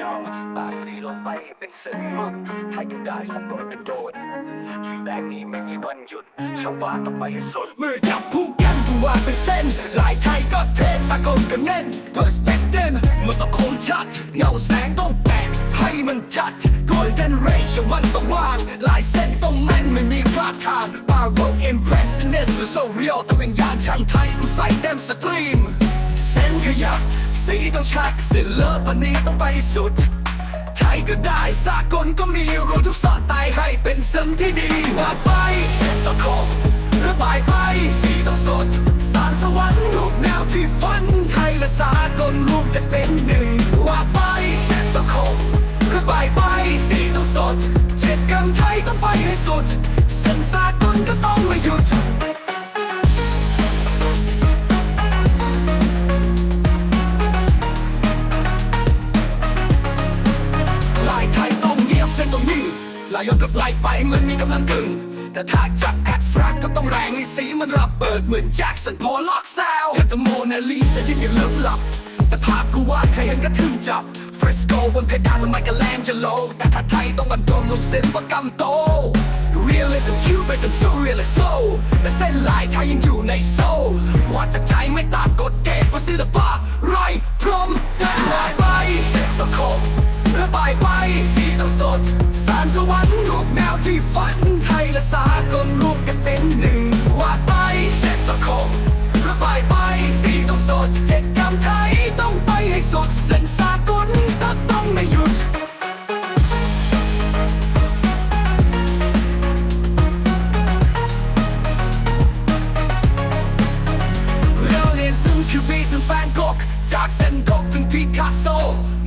ยอมปาดสีลงไปเป็นเส้นมึกถ้ายังได้สักตัวเป็นโดนสีแดงนี้ไม่มีวันหยุดชาวบ้านต้องไปให้สุดมือจับผู้กันดูว่าเป็นเส้น หลายไทยก็เทสสากลก็เน้น perspective มันต้องคมชัด เงาแสงต้องแปะให้มันจัด golden ratio มันต้องวางลายเส้นต้องแม่นไม่มีพลาดทาง baroque impressionist หรือ so real แต่วิญญาณช่างไทยผู้ใส่เต็มสตรีม สีต้องชัดศิลปะนี้ต้องไปสุด ไทยก็ได้สากลก็มีรวมทุกสอดตายให้เป็นสิ่งที่ดีว่าไปเส้นต้องคมระบายไปสีต้องสด สารสวรรค์รูปแนวที่ฝัน ไทยและสากลรวมกันเป็นหนึ่งว่าไปเส้นต้องคมระบายไปสีต้องสดเจ็ดกรรมไทยต้องไปให้สุดเส้นสากลก็ต้องไม่หยุดายยนกับลายไปเหมือนมีกำลังตึง แต่ถ้าจับแอดฟรักก็ต้องแรงให้สีมันรับเบิดเหมือนแจ็คสันพอล็อกแซาวแต่โมนาลิซาที่มีลึกลับ แต่ภาพกูวาดใครเห็นก็ถึงจับเฟรสโกบนเพดานมันไม่กระแลงจะโลแต่ถ้าไทยต้องบรรจงลงเส้นประกำโต Realism คิวไปจนสู้ realist flow แต่เส้นลายไทยยังอยู่ในโซลวาดจากใจไม่ตามกฎเกณฑ์เพราะศิลปะ ฝันไทยและสากลรวมกันเป็นหนึ่งวาดไปเส้นตะคมระบายไปสีต้องสดเจ็ดกรรมไทยต้องไปให้สุดเส้นสากลก็ต้องไม่หยุดเรียลลิซึมคือบีซึมแฟนกกจากเส้นกกถึงพิกัสโซ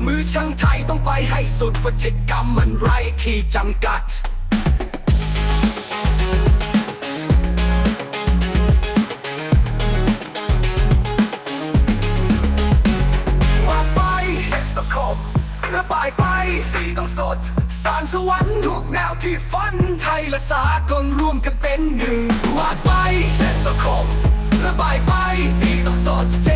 มือช่างไทยต้องไปให้สุดว่าจิตกรรมมันไร้ขีดจำกัด ไปสีต้องสด สารสวรรค์ทุกแนวที่ฝัน ไทยและสากลรวมกันเป็นหนึ่งวาดไปเส้นตะคมระบายไปสีต้องสดเจ